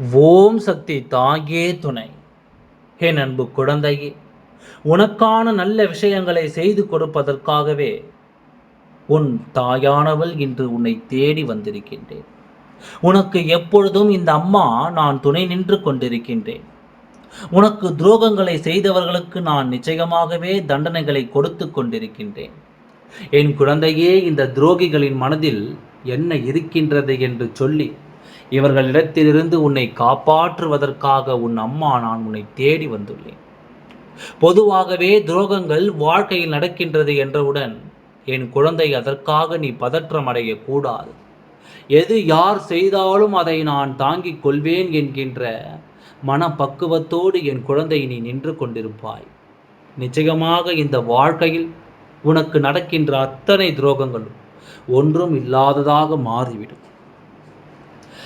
ஓம் சக்தி தாயே துணை. ஹே அன்பு குழந்தையே உனக்கான நல்ல விஷயங்களை செய்து கொடுப்பதற்காகவே உன் தாயானவள் இன்று உன்னை தேடி வந்திருக்கின்றேன். உனக்கு எப்பொழுதும் இந்த அம்மா நான் துணை நின்று கொண்டிருக்கின்றேன். உனக்கு துரோகங்களை செய்தவர்களுக்கு நான் நிச்சயமாகவே தண்டனைகளை கொடுத்து கொண்டிருக்கின்றேன். என் குழந்தையே இந்த துரோகிகளின் மனதில் என்ன இருக்கின்றது என்று சொல்லி இவர்களிடத்திலிருந்து உன்னை காப்பாற்றுவதற்காக உன் அம்மா நான் உன்னை தேடி வந்துள்ளேன். பொதுவாகவே துரோகங்கள் வாழ்க்கையில் நடக்கின்றது என்றவுடன் என் குழந்தை அதற்காக நீ பதற்றம் அடையக்கூடாது எது யார் செய்தாலும் அதை நான் தாங்கிக் கொள்வேன் என்கின்ற மனப்பக்குவத்தோடு என் குழந்தை நீ நின்று கொண்டிருப்பாய். நிச்சயமாக இந்த வாழ்க்கையில் உனக்கு நடக்கின்ற அத்தனை துரோகங்களும் ஒன்றும் இல்லாததாக மாறிவிடும்.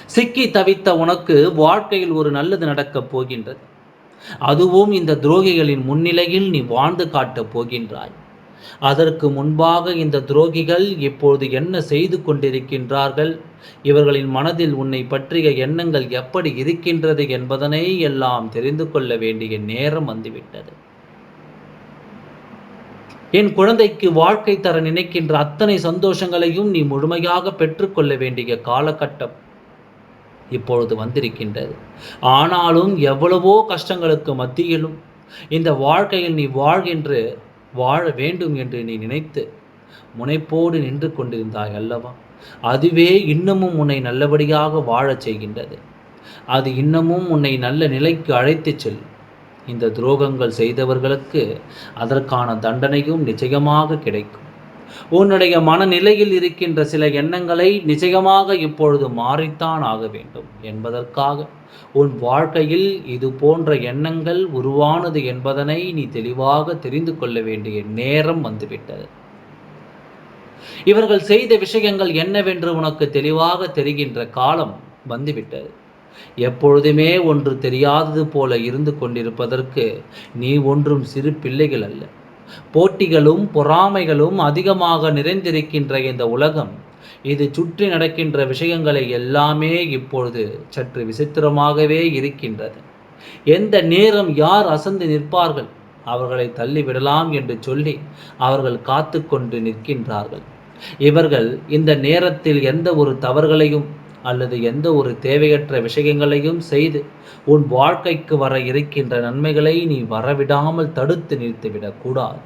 சிக்கி தவித்த உனக்கு வாழ்க்கையில் ஒரு நல்லது நடக்கப் போகின்றது. அதுவும் இந்த துரோகிகளின் முன்னிலையில் நீ வாழ்ந்து காட்டப் போகின்றாய். அதற்கு முன்பாக இந்த துரோகிகள் இப்போது என்ன செய்து கொண்டிருக்கின்றார்கள்? இவர்களின் மனதில் உன்னை பற்றிய எண்ணங்கள் எப்படி இருக்கின்றது என்பதனை எல்லாம் தெரிந்து கொள்ள வேண்டிய நேரம் வந்துவிட்டது. என் குழந்தைக்கு வாழ்க்கை தர நினைக்கின்ற அத்தனை சந்தோஷங்களையும் நீ முழுமையாக பெற்றுக்கொள்ள வேண்டிய காலகட்டம். இப்பொழுது வந்திருக்கின்றது. ஆனாலும் எவ்வளவோ கஷ்டங்களுக்கு மத்தியிலும் இந்த வாழ்க்கையில் நீ வாழ்கின்ற வாழ வேண்டும் என்று நீ நினைத்து முனைப்போடு நின்று கொண்டிருந்தாய் அல்லவா? அதுவே இன்னமும் உன்னை நல்லபடியாக வாழச் செய்கின்றது. அது இன்னமும் உன்னை நல்ல நிலைக்கு அழைத்துச் செல்லும் இந்த துரோகங்கள் செய்தவர்களுக்கு அதற்கான தண்டனையும் நிச்சயமாக கிடைக்கும். உன்னுடைய மனநிலையில் இருக்கின்ற சில எண்ணங்களை நிச்சயமாக இப்பொழுது மாறித்தான் ஆக வேண்டும் என்பதற்காக உன் வாழ்க்கையில் இது போன்ற எண்ணங்கள் உருவானது என்பதனை நீ தெளிவாக தெரிந்து கொள்ள வேண்டிய நேரம் வந்துவிட்டது. இவர்கள் செய்த விஷயங்கள் என்னவென்று உனக்கு தெளிவாக தெரிகின்ற காலம் வந்துவிட்டது. எப்பொழுதுமே ஒன்று தெரியாதது போல இருந்து கொண்டிருப்பதற்கு நீ ஒன்றும் சிறு பிள்ளைகள் அல்ல. போட்டிகளும் பொறாமைகளும் அதிகமாக நிறைந்திருக்கின்ற இந்த உலகம். இது சுற்றி நடக்கின்ற விஷயங்களை எல்லாமே இப்பொழுது சற்று விசித்திரமாகவே இருக்கின்றது. எந்த நேரம் யார் அசந்து நிற்பார்கள்? அவர்களை தள்ளிவிடலாம் என்று சொல்லி அவர்கள் காத்து கொண்டு நிற்கின்றார்கள். இவர்கள் இந்த நேரத்தில் எந்த ஒரு தவறுகளையும் அல்லது எந்த ஒரு தேவையற்ற விஷயங்களையும் செய்து உன் வாழ்க்கைக்கு வர இருக்கின்ற நன்மைகளை நீ வரவிடாமல் தடுத்து நிறுத்திவிடக்கூடாது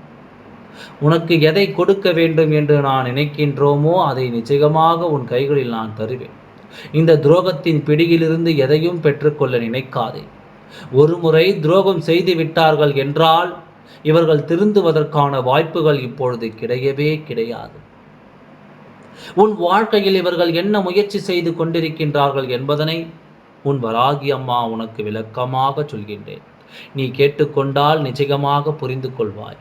உனக்கு எதை கொடுக்க வேண்டும் என்று நான் நினைக்கின்றோமோ அதை நிச்சயமாக உன் கைகளில் நான் தருவேன். இந்த துரோகத்தின் பிடியிலிருந்து எதையும் பெற்றுக்கொள்ள நினைக்காதே. ஒருமுறை துரோகம் செய்து விட்டார்கள் என்றால் இவர்கள் திருந்துவதற்கான வாய்ப்புகள் இப்பொழுது கிடையவே கிடையாது. உன் வாழ்க்கையில் இவர்கள் என்ன முயற்சி செய்து கொண்டிருக்கின்றார்கள் என்பதனை உன் வராகி அம்மா உனக்கு விளக்கமாக சொல்கின்றேன். நீ கேட்டுக்கொண்டால் நிச்சயமாக புரிந்து கொள்வாய்.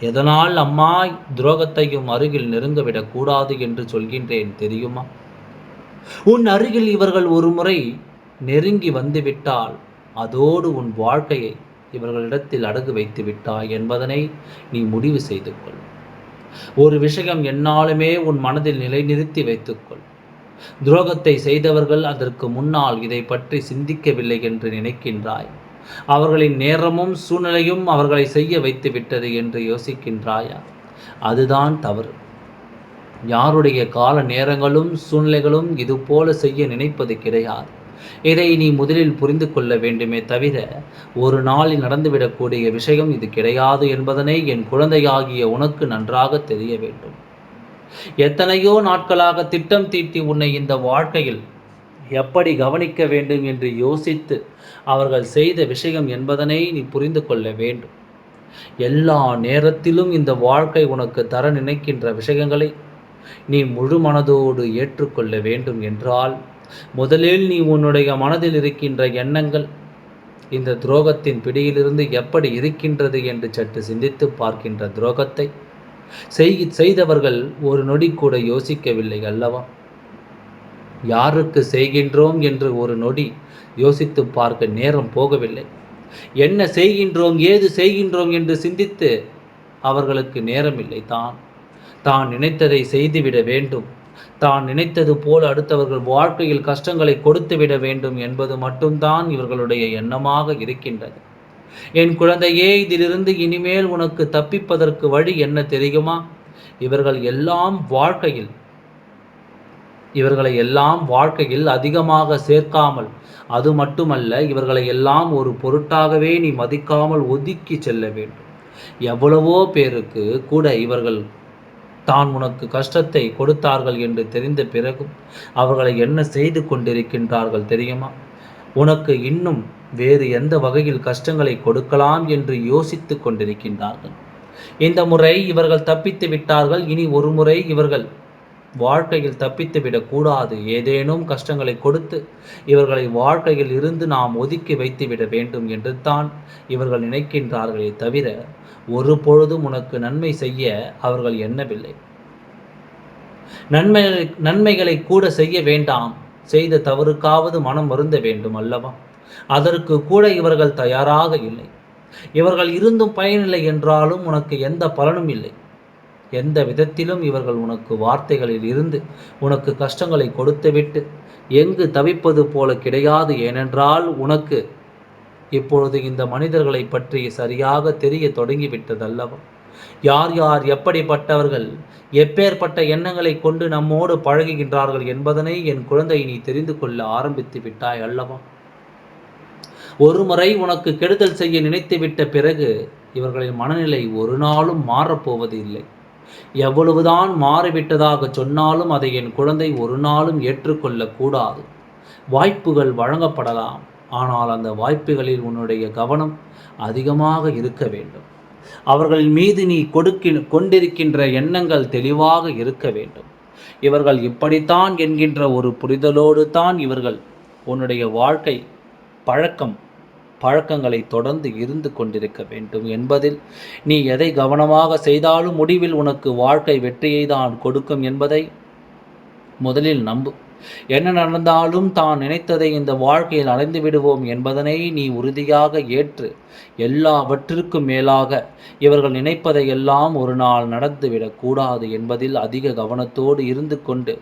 எதனால் அம்மா துரோகத்தையும் அருகில் நெருங்கவிடக் கூடாது என்று சொல்கின்றேன் தெரியுமா? உன் அருகில் இவர்கள் ஒரு முறை நெருங்கி வந்துவிட்டால் அதோடு உன் வாழ்க்கையை இவர்களிடத்தில் அடகு வைத்து விட்டாய் என்பதனை நீ முடிவு செய்து கொள். ஒரு விஷயம் என்னாலுமே உன் மனதில் நிலைநிறுத்தி வைத்துக்கொள். துரோகத்தை செய்தவர்கள் அதற்கு முன்னால் இதை பற்றி சிந்திக்கவில்லை என்று நினைக்கின்றாய். அவர்களின் நேரமும் சூழ்நிலையும் அவர்களை செய்ய வைத்து விட்டது என்று யோசிக்கின்றாயா? அதுதான் தவறு. யாருடைய கால நேரங்களும் சூழ்நிலைகளும் இது போல செய்ய நினைப்பது கிடையாது. இதை நீ முதலில் புரிந்து கொள்ள வேண்டுமே தவிர ஒரு நாளில் நடந்துவிடக்கூடிய விஷயம் இது கிடையாது என்பதனை என் குழந்தையாகிய உனக்கு நன்றாக தெரிய வேண்டும். எத்தனையோ நாட்களாக திட்டம் தீட்டி உன்னை இந்த வாழ்க்கையில் எப்படி கவனிக்க வேண்டும் என்று யோசித்து அவர்கள் செய்த விஷயம் என்பதனை நீ புரிந்து கொள்ள வேண்டும். எல்லா நேரத்திலும் இந்த வாழ்க்கை உனக்கு தர நினைக்கின்ற விஷயங்களை நீ முழு மனதோடு ஏற்றுக்கொள்ள வேண்டும் என்றால் முதலில் நீ உன்னுடைய மனதில் இருக்கின்ற எண்ணங்கள் இந்த துரோகத்தின் பிடியிலிருந்து எப்படி இருக்கின்றது என்று சற்று சிந்தித்து பார்க்கின்ற துரோகத்தை செய்தவர்கள் ஒரு நொடி கூட யோசிக்கவில்லை அல்லவா? யாருக்கு செய்கின்றோம் என்று ஒரு நொடி யோசித்து பார்க்க நேரம் போகவில்லை. என்ன செய்கின்றோம் ஏது செய்கின்றோம் என்று சிந்தித்து அவர்களுக்கு நேரமில்லை தான். தான் நினைத்ததை செய்துவிட வேண்டும். தான் நினைத்தது போல் அடுத்தவர்கள் வாழ்க்கையில் கஷ்டங்களை கொடுத்துவிட வேண்டும் என்பது மட்டும்தான் இவர்களுடைய எண்ணமாக இருக்கின்றது. என் குழந்தையே இதிலிருந்து இனிமேல் உனக்கு தப்பிப்பதற்கு வழி என்ன தெரியுமா? இவர்கள் எல்லாம் வாழ்க்கையில் இவர்களை எல்லாம் வாழ்க்கையில் அதிகமாக சேர்க்காமல் அது மட்டுமல்ல இவர்களை எல்லாம் ஒரு பொருட்டாகவே நீ மதிக்காமல் ஒதுக்கி செல்ல வேண்டும். எவ்வளவோ பேருக்கு கூட இவர்கள் தான் உனக்கு கஷ்டத்தை கொடுத்தார்கள் என்று தெரிந்த பிறகும் அவர்களை என்ன செய்து கொண்டிருக்கின்றார்கள் தெரியுமா? உனக்கு இன்னும் வேறு எந்த வகையில் கஷ்டங்களை கொடுக்கலாம் என்று யோசித்து கொண்டிருக்கின்றார்கள். இந்த முறை இவர்கள் தப்பித்து விட்டார்கள். இனி ஒரு முறை இவர்கள் வாழ்க்கையில் தப்பித்து விடக்கூடாது ஏதேனும் கஷ்டங்களை கொடுத்து இவர்களை வாழ்க்கையில் இருந்து நாம் ஒதுக்கி வைத்து விட வேண்டும் என்று தான் இவர்கள் நினைக்கின்றார்களே தவிர ஒரு பொழுதும் உனக்கு நன்மை செய்ய அவர்கள் எண்ணவில்லை. நன்மைகளை நன்மைகளை கூட செய்ய வேண்டாம். செய்த தவறுக்காவது மனம் வருந்த வேண்டும் அல்லவா? அதற்கு கூட இவர்கள் தயாராக இல்லை. இவர்கள் இருந்தும் பயனில்லை என்றாலும் உனக்கு எந்த பலனும் இல்லை. எந்த விதத்திலும் இவர்கள் உனக்கு வார்த்தைகளில் இருந்து உனக்கு கஷ்டங்களை கொடுத்துவிட்டு எங்கு தவிப்பது போல கிடையாது. ஏனென்றால் உனக்கு இப்பொழுது இந்த மனிதர்களை பற்றி சரியாக தெரிய தொடங்கிவிட்டதல்லவா? யார் யார் எப்படிப்பட்டவர்கள் எப்பேற்பட்ட எண்ணங்களை கொண்டு நம்மோடு பழகுகின்றார்கள் என்பதனை என் குழந்தை நீ தெரிந்து கொள்ள ஆரம்பித்து விட்டாய் அல்லவா? ஒருமுறை உனக்கு கெடுதல் செய்ய நினைத்துவிட்ட பிறகு இவர்களின் மனநிலை ஒரு நாளும் மாறப்போவது இல்லை எவ்வளவுதான் மாறிவிட்டதாக சொன்னாலும் அதை என் குழந்தை ஒரு நாளும் ஏற்றுக்கொள்ளக்கூடாது. வாய்ப்புகள் வழங்கப்படலாம். ஆனால் அந்த வாய்ப்புகளில் உன்னுடைய கவனம் அதிகமாக இருக்க வேண்டும். அவர்களின் மீது நீ கொடுக்க கொண்டிருக்கின்ற எண்ணங்கள் தெளிவாக இருக்க வேண்டும். இவர்கள் இப்படித்தான் என்கின்ற ஒரு புரிதலோடு தான் இவர்கள் உன்னுடைய வாழ்க்கை பழக்கம் பழக்கங்களை தொடர்ந்து இருந்து கொண்டிருக்க வேண்டும் என்பதில் நீ எதை கவனமாக செய்தாலும் முடிவில் உனக்கு வாழ்க்கை வெற்றியை தான் கொடுக்கும் என்பதை முதலில் நம்பு. என்ன நடந்தாலும் தான் நினைத்ததை இந்த வாழ்க்கையில் அடைந்து விடுவோம் என்பதனை நீ உறுதியாக ஏற்று எல்லாவற்றிற்கும் மேலாக இவர்கள் நினைப்பதை எல்லாம் ஒரு நாள் நடந்துவிடக்கூடாது என்பதில் அதிக கவனத்தோடு இருந்து கொண்டு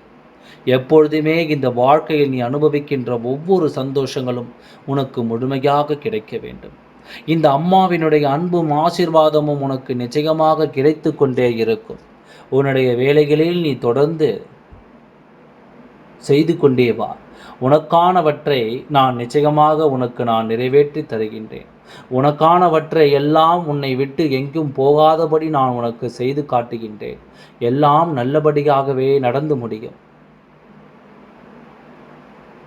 எப்பொழுதுமே இந்த வாழ்க்கையில் நீ அனுபவிக்கின்ற ஒவ்வொரு சந்தோஷங்களும் உனக்கு முழுமையாக கிடைக்க வேண்டும். இந்த அம்மாவினுடைய அன்பும் ஆசிர்வாதமும் உனக்கு நிச்சயமாக கிடைத்து கொண்டே இருக்கும். உன்னுடைய வேலைகளில் நீ தொடர்ந்து செய்து கொண்டே வா. உனக்கானவற்றை நான் நிச்சயமாக உனக்கு நான் நிறைவேற்றி தருகின்றேன். உனக்கானவற்றை எல்லாம் உன்னை விட்டு எங்கும் போகாதபடி நான் உனக்கு செய்து காட்டுகின்றேன். எல்லாம் நல்லபடியாகவே நடந்து முடியும்.